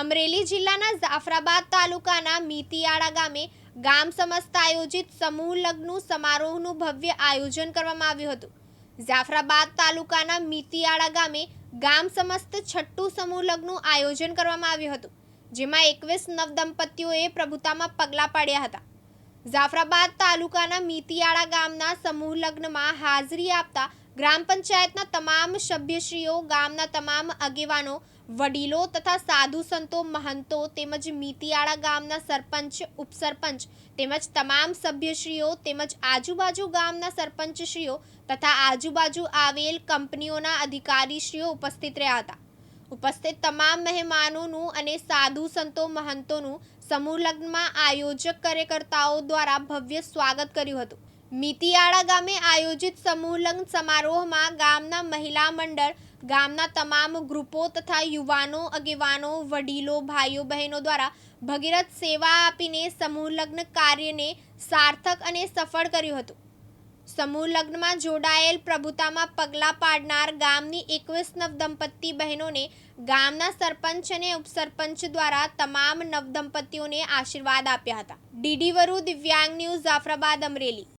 અમરેલી જિલ્લાના જાફરાબાદ તાલુકાના મીતિયાળા ગામે ગામ સમસ્ત આયોજિત સમૂહ લગ્ન સમારોહનું ભવ્ય આયોજન કરવામાં આવ્યું હતું. જાફરાબાદ તાલુકાના મીતીયાળા ગામે ગામ સમસ્ત છઠ્ઠું સમૂહ લગ્નનું આયોજન કરવામાં આવ્યું હતું, જેમાં એકવીસ નવદંપતીઓએ પ્રભુતામાં પગલાં પાડ્યા હતા. જાફરાબાદ તાલુકાના મીતિયાળા ગામના સમૂહ લગ્નમાં હાજરી આપતા ગ્રામ પંચાયતના તમામ સભ્યશ્રીઓ, ગામના તમામ આગેવાનો, વડીલો તથા સાધુ સંતો, મહંતો તેમજ મીતિયાળા ગામના સરપંચ, ઉપસરપંચ તેમજ તમામ સભ્યશ્રીઓ તેમજ આજુબાજુ ગામના સરપંચશ્રીઓ તથા આજુબાજુ આવેલ કંપનીઓના અધિકારીશ્રીઓ ઉપસ્થિત રહ્યા હતા. ઉપસ્થિત તમામ મહેમાનોનું અને સાધુ સંતો, મહંતોનું સમૂહ લગ્નમાં આયોજક કાર્યકર્તાઓ દ્વારા ભવ્ય સ્વાગત કર્યું હતું. મિતિયાળા ગામે આયોજિત સમૂહ લગ્ન સમારોહમાં ગામના મહિલા મંડળ, ગામના તમામ ગ્રુપો તથા યુવાનો, આગેવાનો, વડીલો, ભાઈઓ, બહેનો દ્વારા ભગીરથ સેવા આપીને સમૂહ લગ્ન કાર્યને સાર્થક અને સફળ કર્યું હતું. સમૂહ લગ્નમાં જોડાયેલ પ્રભુતામાં પગલાં પાડનાર ગામની એકવીસ નવદંપતિ બહેનોને ગામના સરપંચ અને ઉપસરપંચ દ્વારા તમામ નવદંપતિઓને આશીર્વાદ આપ્યા હતા. ડીડી વરુ દિવ્યાંગ ન્યૂઝ, જાફરાબાદ, અમરેલી.